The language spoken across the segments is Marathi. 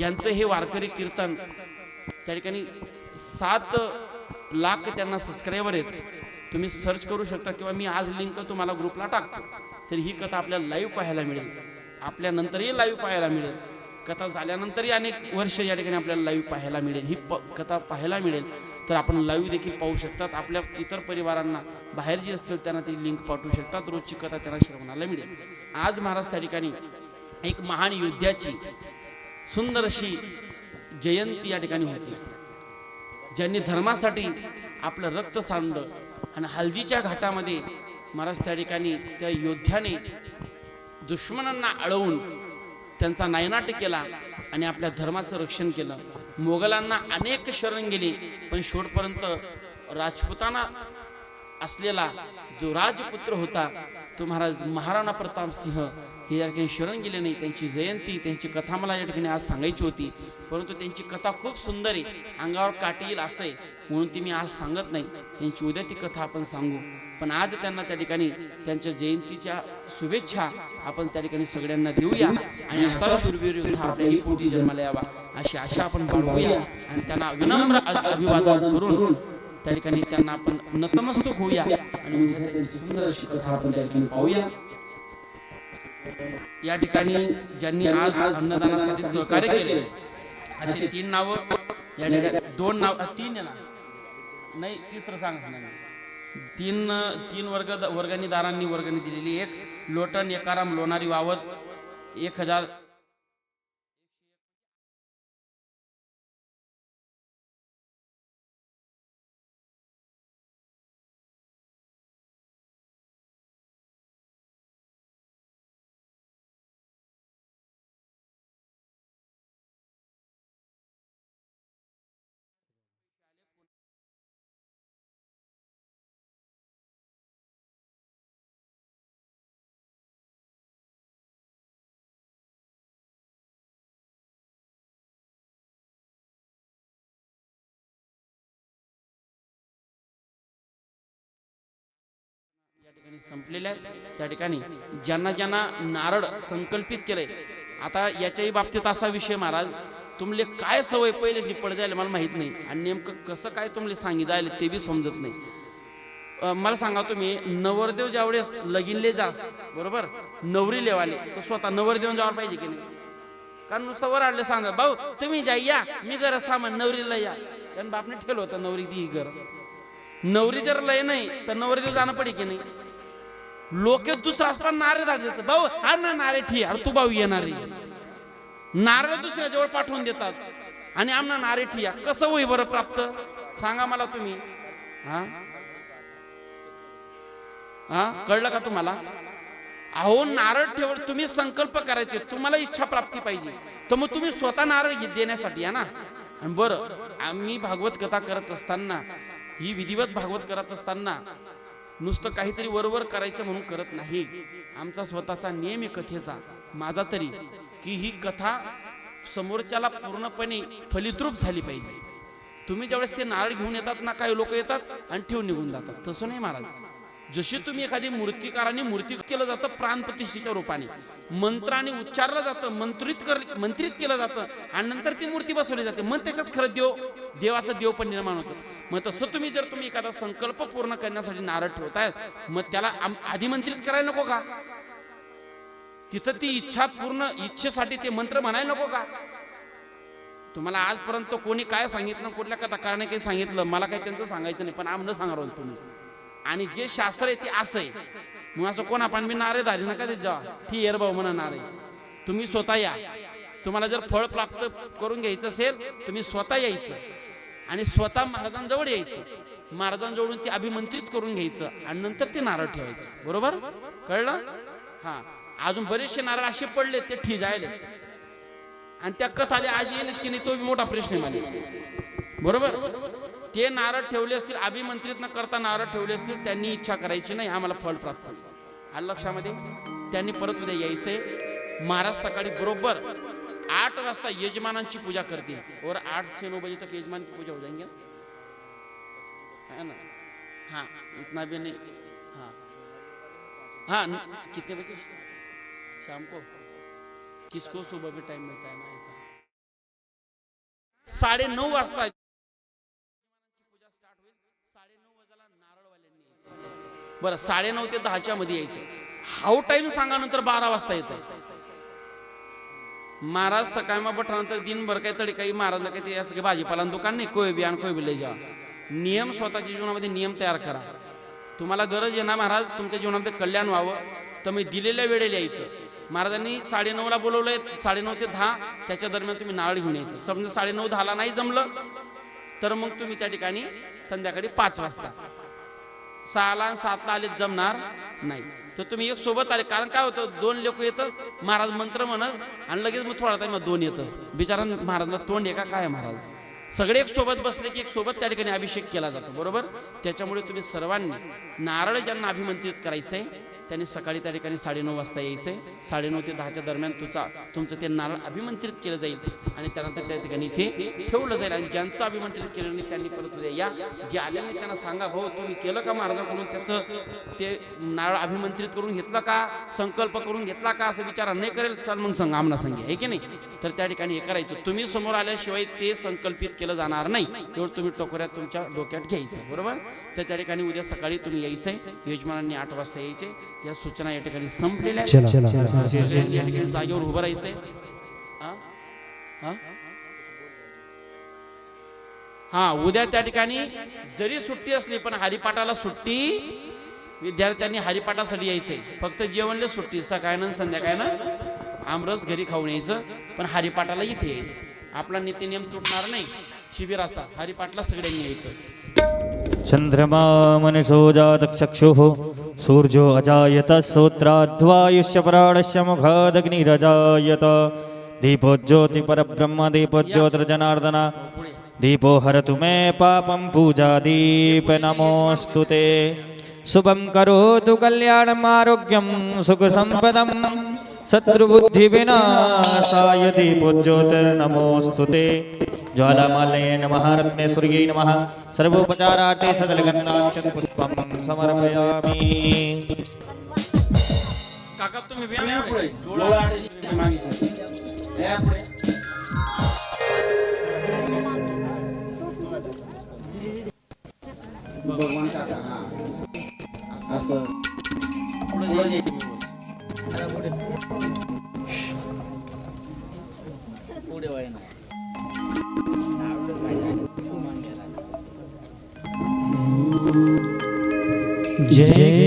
यांचं हे वारकरी कीर्तन त्या ठिकाणी सात लाख त्यांना सबस्क्रायबर आहेत. तुम्ही सर्च करू शकता किंवा मी आज लिंक तुम्हाला ग्रुपला टाकतो. तर ही कथा आपल्याला लाईव्ह पाहायला मिळेल. आपल्या नंतरही लाईव्ह पाहायला मिळेल. कथा झाल्यानंतरही अनेक वर्ष या ठिकाणी आपल्याला लाईव्ह पाहायला मिळेल. ही प कथा पाहायला मिळेल. तर आपण लाईव्ह देखील पाहू शकतात. आपल्या इतर परिवारांना बाहेर जे असतील त्यांना ती लिंक पाठवू शकतात. रोजची कथा त्यांना श्रवणाला मिळेल. आज महाराज त्या ठिकाणी एक महान योद्ध्याची सुंदर अशी जयंती या ठिकाणी होती. ज्यांनी धर्मासाठी आपलं रक्त सांडलं आणि हल्दीच्या घाटामध्ये महाराज त्या ठिकाणी त्या योद्ध्याने दुश्मनांना अळवून त्यांचा नायनाट केला आणि आपल्या धर्माचं रक्षण केलं. मोगलांना अनेक शरण गेले पण शेवटपर्यंत राजपुताना असलेला जो राजपुत्र होता तो महाराज महाराणा प्रताप सिंह हे या ठिकाणी शरण गेले नाही त्यांची जयंती त्यांची कथा मला या ठिकाणी आज सांगायची होती. परंतु त्यांची कथा खूप सुंदर आहे. अंगावर काठी येईल असं आहे. म्हणून ती मी आज सांगत नाही. त्यांची उद्या ती कथा आपण सांगू. पण आज त्यांना त्या ठिकाणी त्यांच्या जयंतीच्या शुभेच्छा आपण त्या ठिकाणी सगळ्यांना देऊया. आणि असा शूरवीर योद्धा आपल्याही पोटी जन्माला यावा. अशी आशा आपण बाळगूया. आणि त्यांना विनम्र अभिवादन करून त्या ठिकाणी त्यांना आपण नतमस्तक होऊया. आणि उद्या त्यांची सुंदर अशी कथा आपण त्या ठिकाणी पाहूया. या ठिकाणी ज्यांनी आज अन्नदानासाठी सहकार्य केले असे तीन नावं या ठिकाणी दोन नाव तीन ना नाही तिसरं सांगा नाही तीन तीन वर्ग वर्गणीदारांनी वर्गणी दिलेली एक लोटन एकाराम लोणारी वावत एक हजार संपलेल्या त्या ठिकाणी ज्यांना ज्यांना नारळ संकल्पित केलंय. आता याच्याही बाबतीत असा विषय महाराज तुमले काय सवय पहिलेच पड जायला मला माहीत नाही आणि नेमकं कसं काय तुमले सांगितलं ते बी समजत नाही. मला सांगा तुम्ही नवरदेव ज्यावेळेस लगीनले जास बरोबर? नवरी लेवाले तर स्वतः नवरदेव जावर पाहिजे की नाही? कारण नुसतं वर आणलं सांगा भाऊ तुम्ही जा या मी गरज थांबा नवरीला या. कारण बापने ठेवलं होतं नवरी ती घर. नवरी जर लय नाही तर नवरदेव जाणं पडे की नाही? लोक दुसरा असताना नारे दाखवतात. भाऊ हा ना नारे ठी अरे तू भाऊ येणार नारळ दुसऱ्या जवळ पाठवून देतात. आणि आमना नारे ठिया कसं होई बरं प्राप्त? सांगा मला तुम्ही. हा? हा? कळलं का तुम्हाला? अहो नारळ ठेव तुम्ही संकल्प करायचे. तुम्हाला इच्छा प्राप्ती पाहिजे. तर मग तुम्ही स्वतः नारळ देण्यासाठी या ना? आणि बरं आम्ही भागवत कथा करत असताना ही विधिवत भागवत करत असताना नुसतं काहीतरी वरवर करायचं म्हणून करत नाही. आमचा स्वतःचा नियम कथेचा माझा तरी की ही कथा समोरच्याला पूर्णपणे फलिद्रूप झाली पाहिजे. तुम्ही ज्यावेळेस ते नारळ घेऊन येतात ना काही लोक येतात आणि ठेवून निघून जातात. तसं नाही महाराज. जशी तुम्ही एखादी मूर्तिकाराने मूर्ती केलं जातं प्राणप्रतिष्ठेच्या रूपाने. मंत्राने उच्चारलं जातं मंत्रित कर मंत्रित केलं जातं आणि नंतर ती मूर्ती बसवली जाते. मग त्याच्यात खरं देव देवाचं देव पण निर्माण होतं. मग तसं तुम्ही जर तुम्ही एखादा संकल्प पूर्ण करण्यासाठी नारळ ठेवताय मग त्याला आधी आधिमंत्रित करायला नको का? तिथं ती इच्छा पूर्ण इच्छेसाठी ते मंत्र म्हणायला नको का? तुम्हाला आजपर्यंत कोणी काय सांगितलं कुठल्या कथा कारण काही सांगितलं मला काही त्यांचं सांगायचं नाही पण आमनं सांगणार तुम्ही. आणि जे शास्त्र आहे ते असं आहे. मग असं कोण आपण मी नारे धारी नका देत जा ठीक आहे भाऊ म्हणा नारे. तुम्ही स्वतः या. तुम्हाला जर फळ प्राप्त करून घ्यायचं असेल तुम्ही स्वतः यायचं. आणि स्वतः महाराजांजवळ यायचं. महाराजांजवळून ते अभिमंत्रित करून घ्यायचं आणि नंतर ते नारळ ठेवायचं. बरोबर? कळलं? हा. अजून बरेचसे नारळ असे पडले ते ठिजायले. आणि त्या कथाले आज येईल की नाही तो मोठा प्रश्न आहे मला बरोबर? ते नारळ ठेवले असतील अभिमंत्रित न करता नारळ ठेवले असतील त्यांनी इच्छा करायची नाही आम्हाला फळ प्राप्त आलं लक्षामध्ये? त्यांनी परत उद्या यायचंय. महाराज सकाळी बरोबर आठ वाजता यजमानांची पूजा करतील. और आठ से नऊ बजे तक यजमान की पूजा हो जाएंगे ना? है ना? हाँ इतना भी नहीं। हाँ। हाँ न- कितने बजे? शाम को? किसको सुबह भी टाइम मिलता है ना ऐसा? साडे नऊ वाजता बरं साडे नऊ ते दहाच्या मध्ये यायचं. हाऊ टाइम सांगा नंतर बारा वाजता येतं. महाराज सकाळी मग दिनभर काही तरी काही महाराजला काही ते असं भाजीपाला दुकान नाही कोयबी आणि कोय लय जा नियम स्वतःच्या जीवनामध्ये नियम तयार करा. तुम्हाला गरज आहे ना महाराज तुमच्या जीवनामध्ये कल्याण व्हावं. तर मी दिलेल्या वेळेला यायचं. महाराजांनी साडेनऊला बोलवलंय साडेनऊ ते दहा त्याच्या दरम्यान तुम्ही नारळ घेऊन यायचं. समजा साडेनऊ दहाला नाही जमलं तर मग तुम्ही त्या ठिकाणी संध्याकाळी पाच वाजता. सहाला आणि सातला आले जमणार नाही. तर तुम्ही एक सोबत आले कारण काय होतं दोन लोक येतच महाराज मंत्र म्हणत आणि लगेच मग थोडा टाइम दोन येतच बिचारा महाराजला तोंड आहे का काय महाराज? सगळे एक सोबत बसले की एक सोबत त्या ठिकाणी अभिषेक केला जातो बरोबर? त्याच्यामुळे तुम्ही सर्वांनी नारळ ज्यांना अभिमंत्रित करायचंय त्यांनी सकाळी त्या ठिकाणी साडेनऊ वाजता यायचंय. साडेनऊ ते दहाच्या दरम्यान तुझा तुमचं ते नारळ अभिमंत्रित केलं जाईल. आणि त्यानंतर त्या ठिकाणी ते ठेवलं जाईल. आणि ज्यांचं अभिमंत्रित केलं नाही त्यांनी परत उद्या या. जे आले नाही त्यांना सांगा भाऊ तुम्ही केलं का महाराजाकडून? त्याचं ते नारळ अभिमंत्रित करून घेतलं का? संकल्प करून घेतला का? असं विचार. नाही करेल चल म्हणून सांगा. आम्हाला सांगे आहे की नाही? तर त्या ठिकाणी हे करायचं. तुम्ही समोर आल्याशिवाय ते संकल्पित केलं जाणार नाही. एवढं तुम्ही टोकऱ्यात तुमच्या डोक्यात घ्यायचं बरोबर? तर त्या ठिकाणी उद्या सकाळी तुम्ही यायचंय. यजमानांनी आठ वाजता यायचे या सूचना या ठिकाणी संपलेल्या या ठिकाणी जागेवर उभं राहायचंय. हा? हा? हा उद्या त्या ठिकाणी जरी सुट्टी असली पण हरिपाठाला सुट्टी विद्यार्थ्यांनी हरिपाठासाठी यायचंय. फक्त जेवणले सुट्टी सकाळनं संध्याकाळनं आमरस घरी खाऊन यायचं पण हरिपाठाला इथे यायचं. आपला नित्यनियम तुटणार नाही. शिबिराचा हरिपाठला सगळ्यांनी यायचं. चंद्रमा मनसो जातचक्षुः सूर्यो अजायत श्रोत्राध्वायुष्य प्राणस्य मुखादग्निरजायत। दीपो ज्योति परब्रह्म दीपो ज्योतिर्जनार्दन दीपो हरतु मे पापं पूजा दीप नमोऽस्तु ते। शुभं करोतु कल्याणम् आरोग्यं सुखसम्पदं शत्रुबुद्धिविनाशाय दीपो ज्योतिर्नमोऽस्तु ते ज्वालामालये नमः रत्नेश्वर्यै नमः सर्वोपचारार्थे सदलगन्धाक्षत पुष्पं समर्पयामि काका तुम्ही व्या पुढे. जोडा आणि मागे. या पुढे. भगवान काका हा. असं असं पुढे जायचं. जय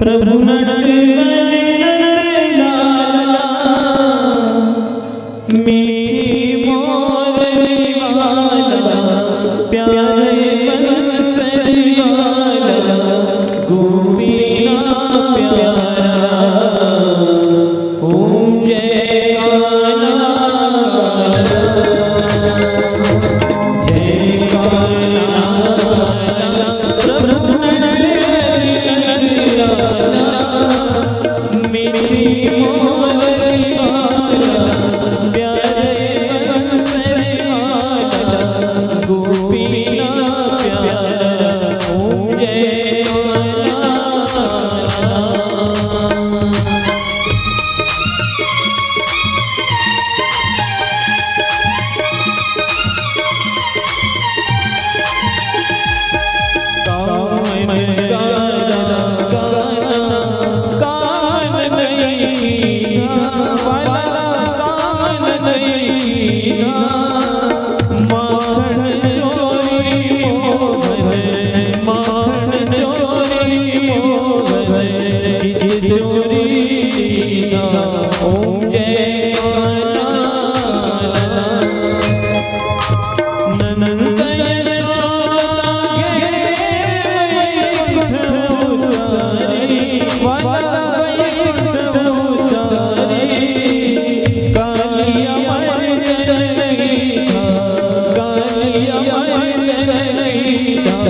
प्रभु नंद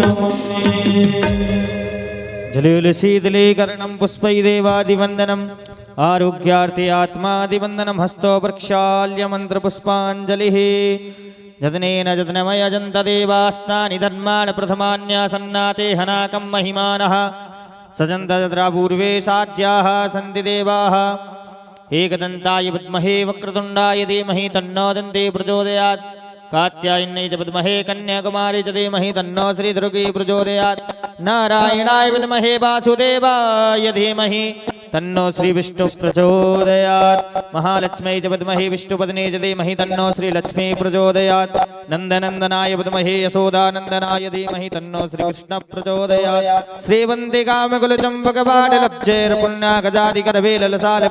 गायों ने चारी ओम जय काना शैलं नमामि जलोलसीदलीकरणं पुष्पैदेवादिवन्दनम् आरोग्यार्थे आत्मादिवन्दनं हस्तो वृक्षाल्यमन्त्रपुष्पाञ्जलिः जतनेन जतनमयजन्तदेवास्तानि धर्माणि प्रथमान्यासन्नाते हनाकं महिमानः सजन्त तत्र पूर्वे साध्याः सन्ति देवाः एकदन्ताय विद्महे वक्रतुण्डाय धीमहि तन्नो दन्ते प्रचोदयात् कात्यायन्यै च विद्महे कन्याकुमारी च धीमहि तन्नो श्रीदुर्गे प्रचोदयात्। नारायणाय विद्महे वासुदेवाय धीमहि तन्नो श्रीविष्णु प्रचोदयात्। महालक्ष्मी च विद्महे विष्णुपत्नी च धीमहि तन्नो श्रीलक्ष्मी प्रचोदयात्। नन्दनन्दनाय विद्महे यशोदानन्दनाय धीमहि तन्नो श्रीकृष्ण प्रचोदयात्। श्रीवन्दिकामकुलचम्पकपाटलब्जेर्पुण्यागजादिकरवेललसाल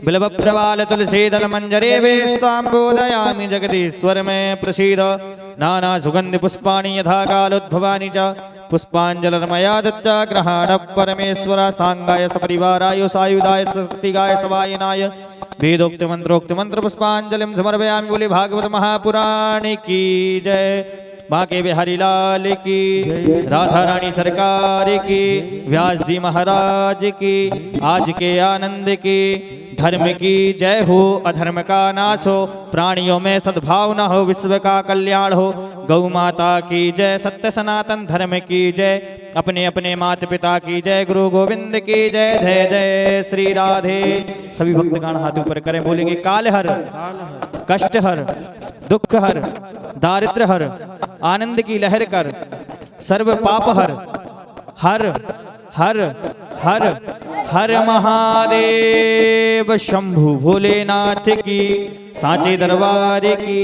पुष्पैः बिल्वप्रवाल तुलसीदल मञ्जरे वेस्त्वां बोधयामि जगदीश्वर मे प्रसीद। नाना सुगन्धि पुष्पाणि यथा कालोद्भवानि च। पुष्पाञ्जलर्मया दत्ता ग्रहाण परमेश्वर साङ्गाय सपरिवाराय सायुधाय शक्तिगाय सवायनाय। वेदोक्त मंत्रोक्त मंत्र पुष्पांजलिम समर्पयामि बोले भागवत महापुराण की जय। माँ के बिहारी लाल की राधा रानी सरकार की, व्यास जी महाराज की, आज के आनंद की। धर्म की जय हो अधर्म का नाश हो, प्राणियों में सद्भावना हो, विश्व का कल्याण हो। गौ माता की जय, सत्य सनातन धर्म की जय, अपने अपने माता पिता की जय, गुरु गोविंद की जय जय जय श्री राधे। सभी भक्त भक्तगण हाथ ऊपर करें, बोलेंगे काल हर कष्ट हर दुख हर दारिद्र हर आनंद की लहर कर सर्व पाप हर हर हर हर हर महादेव शंभु भोलेनाथ की साचे दरबार की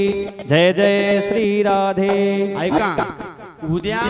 जय जय श्री राधे। ऐका उद्या